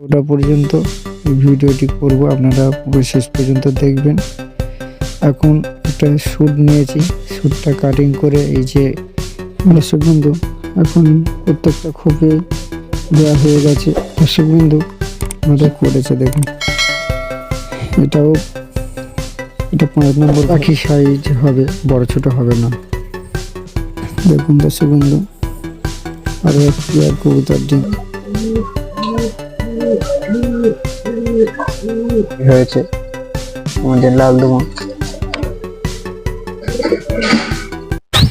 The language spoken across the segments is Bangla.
ওটা পর্যন্ত ভিডিওটি করব, আপনারা পুরো শেষ পর্যন্ত দেখবেন। এখন একটা শ্যুট নিয়েছি, শ্যুটটা কাটিং করে এই যে দর্শক বন্ধু, এখন প্রত্যেকটা খোপে দেওয়া হয়ে গেছে। দর্শক বন্ধু, আমাদের করেছে দেখুন। এটাও, এটা পাঁচ নম্বর পাখি সাইজ হবে, বড় ছোট হবে না। দেখুন দর্শক বন্ধু আরও একটি আর কবুতর ডিম হয়েছে? আমাদের লাল দোকান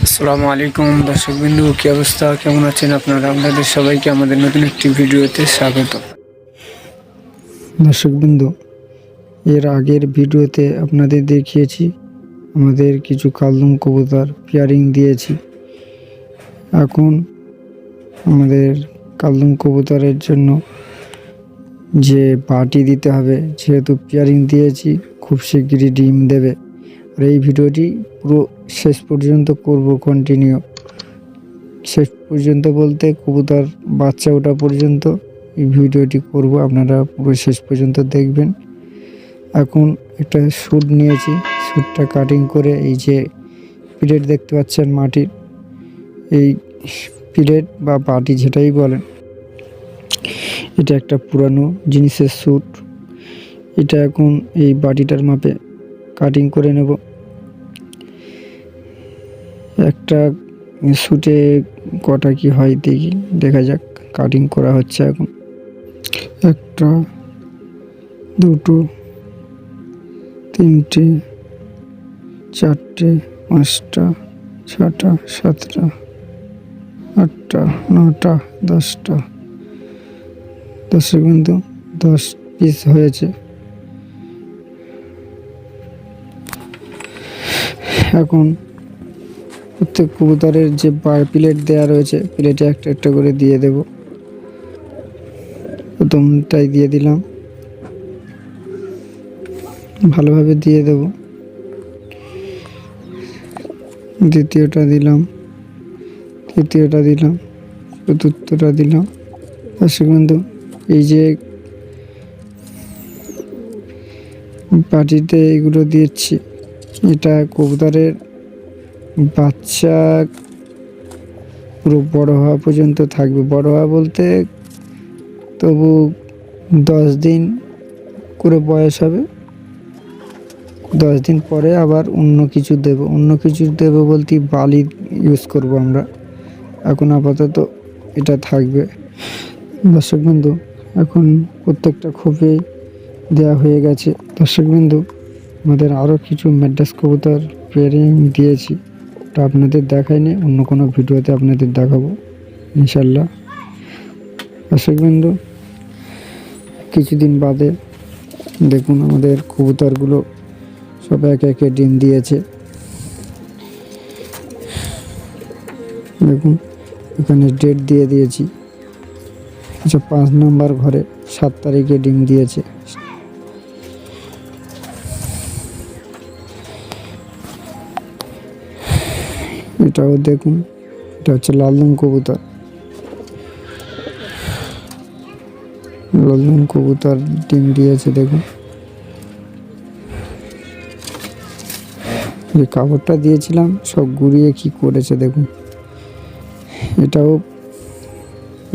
আসসালামু আলাইকুম দর্শক বিন্দু কি অবস্থা? কেমন আছেন আপনারা? আপনাদের সবাইকে আমাদের নতুন একটি ভিডিওতে স্বাগত। দর্শক বিন্দু এর আগের ভিডিওতে আপনাদের দেখিয়েছি আমাদের কিছু কালদম কবুতর পেয়ারিং দিয়েছি। এখন আমাদের কালদম কবুতরের জন্য যে পার্টি দিতে হবে, যেহেতু পেয়ারিং দিয়েছি, খুব শিগগিরই ডিম দেবে। আর এই ভিডিওটি পুরো শেষ পর্যন্ত করব কন্টিনিউ শেষ পর্যন্ত বলতে কবুতর বাচ্চা ওঠা পর্যন্ত এই ভিডিওটি করব, আপনারা পুরো শেষ পর্যন্ত দেখবেন। এখন একটা শ্যুট নিয়েছি শ্যুটটা কাটিং করে এই যে পিলেট দেখতে পাচ্ছেন মাটির। এই পিলেট বা বাটি যেটাই বলেন এটা একটা পুরানো জিনিসের স্যুট। এটা এখন এই বাটিটার মাপে কাটিং করে নেব। একটা স্যুটে কটা কি হয় দেখি, দেখা যাক কাটিং করা হচ্ছে এখন। একটা, দুটো, তিনটে, চারটে, পাঁচটা, ছটা, সাতটা, আটটা, নটা, দশটা। দশের কিন্তু দশ পিস হয়েছে। এখন প্রত্যেক কবুতরের যে প্লেট দেওয়া রয়েছে প্লেটে একটা একটা করে দিয়ে দেব। প্রথমটাই দিয়ে দিলাম। ভালোভাবে দিয়ে দেব। দ্বিতীয়টা দিলাম। তৃতীয়টা দিলাম। চতুর্থটা দিলাম। দর্শক বন্ধু এই যে পার্টিতে এগুলো দিচ্ছি এটা কবুতরের বাচ্চা পুরো বড় হওয়া পর্যন্ত থাকবে। বড় হওয়া বলতে তবু দশ দিন করে বয়স হবে। দশ দিন পরে আবার অন্য কিছু দেব। অন্য কিছু দেব বলতে বালি ইউজ করব আমরা। এখন আপাতত এটা থাকবে। দর্শক বিন্দু এখন প্রত্যেকটা খোপে দেয়া হয়ে গেছে। দর্শক বিন্দু আমাদের আরও কিছু ম্যাড্রাস কবুতর পেয়ারিং দিয়েছি। ওটা আপনাদের দেখায়নি অন্য কোনো ভিডিওতে আপনাদের দেখাবো ইনশাল্লাহ দর্শক বিন্দু কিছুদিন বাদে দেখুন আমাদের কবুতরগুলো সব একে একে ডিম দিয়েছে। দেখুন, এখানে ডেট দিয়ে দিয়েছি। আচ্ছা পাঁচ নম্বর ঘরে সাত তারিখে ডিম দিয়েছে। এটাও দেখুন, এটা হচ্ছে লালদম কবুতর। লালদম কবুতর ডিম দিয়েছে, দেখুন। যে কাপড়টা দিয়েছিলাম, সব গুড়িয়ে কি করেছে, দেখুন। এটাও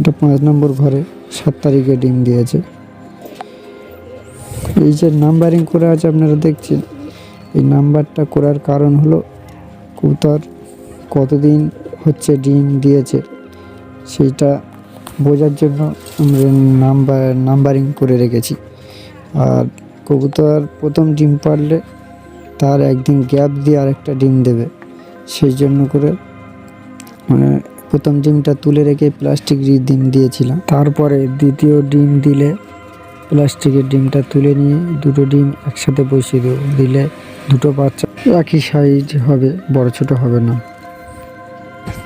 এটা পাঁচ নম্বর ঘরে, সাত তারিখে ডিম দিয়েছে। এই যে নাম্বারিং করে আছে, আপনারা দেখছেন। এই নাম্বারটা করার কারণ হলো, কবুতর কতদিন হচ্ছে ডিম দিয়েছে সেইটা বোঝার জন্য আমরা নাম্বার, নাম্বারিং করে রেখেছি। আর কবুতর প্রথম ডিম পারলে তার একদিন গ্যাপ দিয়ে আরেকটা ডিম দেবে, সেই জন্য করে মানে প্রথম ডিমটা তুলে রেখে প্লাস্টিক ডিম দিয়েছিলাম। তারপরে দ্বিতীয় ডিম দিলে প্লাস্টিকের ডিমটা তুলে নিয়ে দুটো ডিম একসাথে বসিয়ে দেবো। দিলে দুটো বাচ্চা একই সাইজ হবে, বড় ছোট হবে না।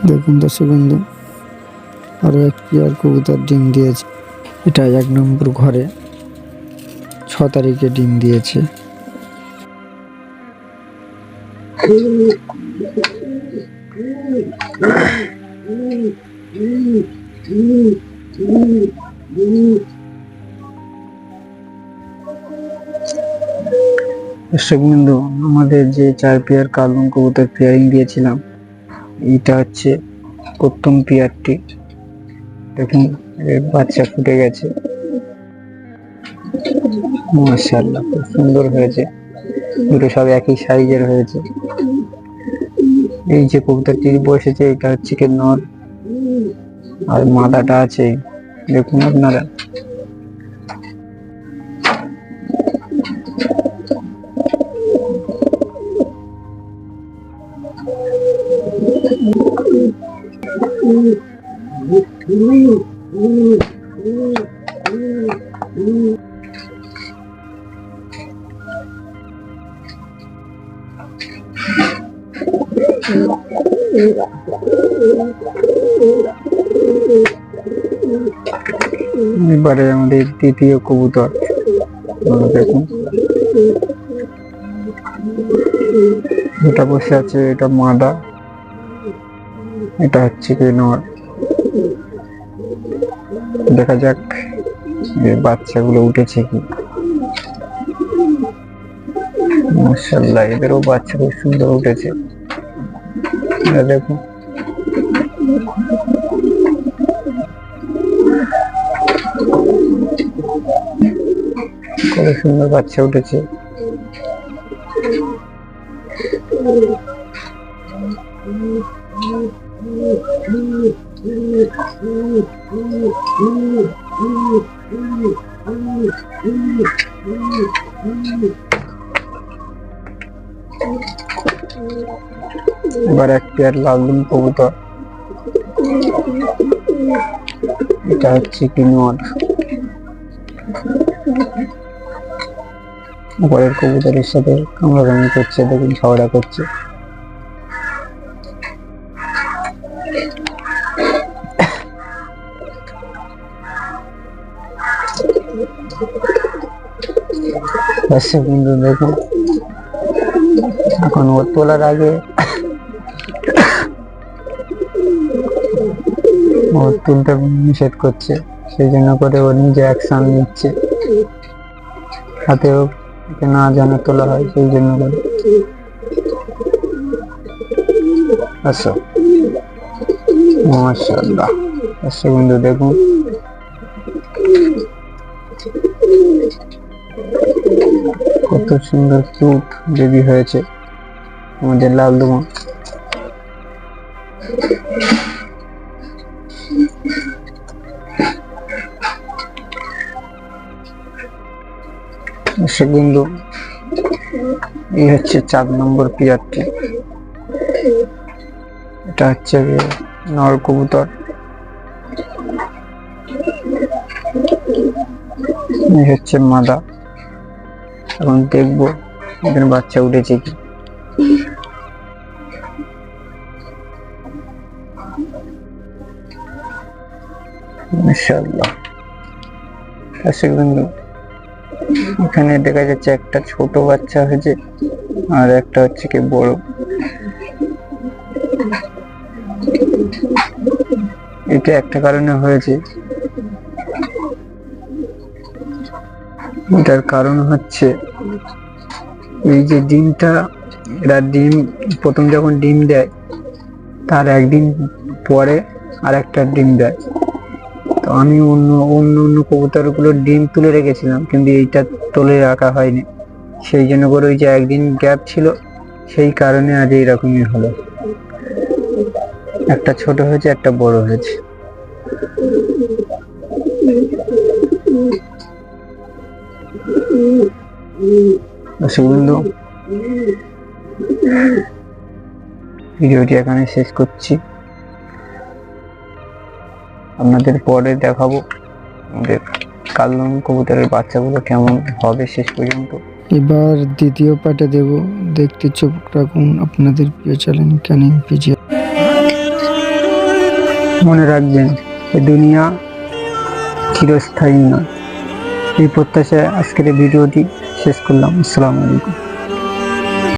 দেখুন দর্শক বন্ধু আরও এক পেয়ার কবুতর ডিম দিয়েছে। এটা এক নম্বর ঘরে ছ তারিখে ডিম দিয়েছে। দর্শকবৃন্দু, আমাদের যে চার পেয়ার কালুন কবুতর পেয়ারিং দিয়েছিলাম এটা হচ্ছে প্রথম পেয়ারটি। দেখুন, এর বাচ্চা ফুটে গেছে। মাশাল্লাহ খুব সুন্দর হয়েছে। দুটো সব একই সাইজের হয়েছে। এই যে কবুতরটি বসেছে এটা হচ্ছে কি নর। আর মাদাটা আছে। দেখুন আপনারা। এবারে আমাদের তৃতীয় কবুতর। দেখুন। এটা বসে আছে, এটা মাদা। এটা হচ্ছে কি নর। দেখা যাক যে বাচ্চাগুলো উঠেছে কি। মাশাআল্লাহ, এদেরও বাচ্চা খুব সুন্দর উঠেছে। দেখুন। কত সুন্দর বাচ্চা উঠেছে। এবার এক পেয়ার লালদুম কবুতর। এটা হচ্ছে কি উপরের কবুতরের সাথে কামড়াকামড়ি করছে, দেখুন ঝগড়া করছে। দর্শক বিন্দু দেখুন। এখন ও তোলার আগে ও তুলতে নিষেধ করছে, সেই জন্য করে ও নিজে অ্যাকশন নিচ্ছে। হাতেও একে না জানা তোলা হয় সেই জন্য করে আচ্ছা। মাশাআল্লাহ। দর্শক বিন্দু দেখুন। কত সুন্দর কিউট বেবি হয়েছে। আমাদের লাল দুমা। দর্শক বিন্দু এই হচ্ছে চার নম্বর পিয়ারটি। এটা হচ্ছে নর কবুতর। এই হচ্ছে মাদা। এখন দেখব এখানে বাচ্চা উঠেছে কি। মাশাআল্লাহ। দর্শক বিন্দু এখানে দেখা যাচ্ছে একটা ছোট বাচ্চা হয়েছে, আর একটা হচ্ছে কি বড়। এটা একটা কারণে হয়েছে। এটার কারণ হচ্ছে, এই যে ডিমটা, এরা ডিম, প্রথম যখন ডিম দেয়, তার একদিন পরে আর একটা ডিম দেয়। তো আমি অন্য অন্য অন্য কবুতরগুলোর ডিম তুলে রেখেছিলাম, কিন্তু এইটা তুলে রাখা হয়নি। সেই জন্য করে ওই যে একদিন গ্যাপ ছিল, সেই কারণে আজ এইরকমই হলো। একটা ছোট হয়েছে, একটা বড় হয়েছে। ভিডিওটি এখানে শেষ করছি। আপনাদের পরে দেখাবো। আমাদের কালন কবুতরের বাচ্চাগুলো কেমন হবে শেষ পর্যন্ত। এবার দ্বিতীয় পার্টে দেব। দেখতে চোখ রাখুন আপনাদের প্রিয় চ্যানেল ক্যানিং পিজি। মনে রাখবেন এই দুনিয়া চিরস্থায়ী নয়। এই প্রত্যাশায় আজকের ভিডিওটি শেষ করলাম। আসসালামু আলাইকুম।